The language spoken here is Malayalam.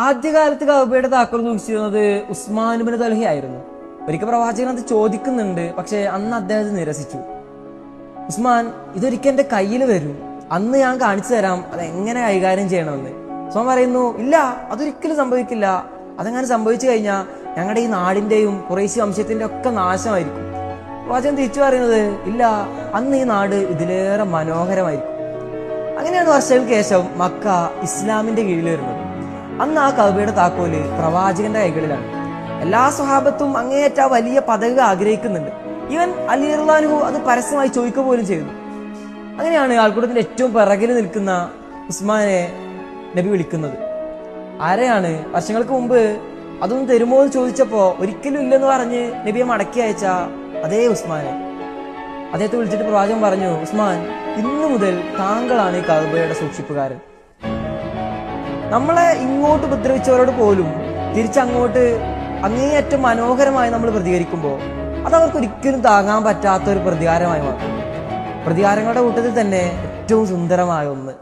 ആദ്യകാലത്ത് കൗബയുടെ താക്കോൽ സൂക്ഷിച്ചിരുന്നത് ഉസ്മാൻ ബിൻ തൽഹി ആയിരുന്നു. ഒരിക്കൽ പ്രവാചകൻ അത് ചോദിക്കുന്നുണ്ട് പക്ഷെ അന്ന് അദ്ദേഹത്തെ നിരസിച്ചു. ഉസ്മാൻ ഇതൊരിക്കൽ എന്റെ കയ്യിൽ വരും. അന്ന് ഞാൻ കാണിച്ചു തരാം അത് എങ്ങനെ കൈകാര്യം ചെയ്യണമെന്ന്. ഉസ്മാൻ പറയുന്നു ഇല്ല അതൊരിക്കലും സംഭവിക്കില്ല. അതങ്ങനെ സംഭവിച്ചു കഴിഞ്ഞാൽ ഞങ്ങളുടെ ഈ നാടിന്റെയും കുറേശ്ശി വംശത്തിന്റെ ഒക്കെ നാശമായിരിക്കും. പ്രവാചകൻ തിരിച്ചു പറയുന്നത് ഇല്ല അന്ന് ഈ നാട് ഇതിലേറെ മനോഹരമായിരിക്കും. അങ്ങനെയാണ് വർഷങ്ങൾക്ക് ശേഷം മക്ക ഇസ്ലാമിന്റെ കീഴിൽ വരുന്നത്. അന്ന് ആ കവിയുടെ താക്കോൽ പ്രവാചകന്റെ കൈകളിലാണ്. എല്ലാ സ്വഹാബത്തും അങ്ങേയറ്റ വലിയ പദവി ആഗ്രഹിക്കുന്നുണ്ട്. ഇവൻ അലി ഇർലാൻഹു അത് പരസ്യമായി ചോദിക്കുക പോലും ചെയ്തു. അങ്ങനെയാണ് ആൾക്കൂട്ടത്തിന്റെ ഏറ്റവും പിറകിൽ നിൽക്കുന്ന ഉസ്മാനെ നബി വിളിക്കുന്നത്. ആരെയാണ്? വർഷങ്ങൾക്ക് മുമ്പ് അതൊന്നും തരുമോ എന്ന് ചോദിച്ചപ്പോ ഒരിക്കലും ഇല്ലെന്ന് പറഞ്ഞ് നബിയെ മടക്കി അയച്ച അതേ ഉസ്മാനെ. അദ്ദേഹത്തെ വിളിച്ചിട്ട് പ്രവാചകൻ പറഞ്ഞു ഉസ്മാൻ ഇന്നു മുതൽ താങ്കളാണ് ഈ കഅബയുടെ സൂക്ഷിപ്പുകാരൻ. നമ്മളെ ഇങ്ങോട്ട് ഉപദ്രവിച്ചവരോട് പോലും തിരിച്ചങ്ങോട്ട് അങ്ങേയറ്റം മനോഹരമായി നമ്മൾ പ്രതികരിക്കുമ്പോൾ അത് അവർക്ക് ഒരിക്കലും താങ്ങാൻ പറ്റാത്ത ഒരു പ്രതികാരമായി മാറും. പ്രതികാരങ്ങളുടെ കൂട്ടത്തിൽ തന്നെ ഏറ്റവും സുന്ദരമായ ഒന്ന്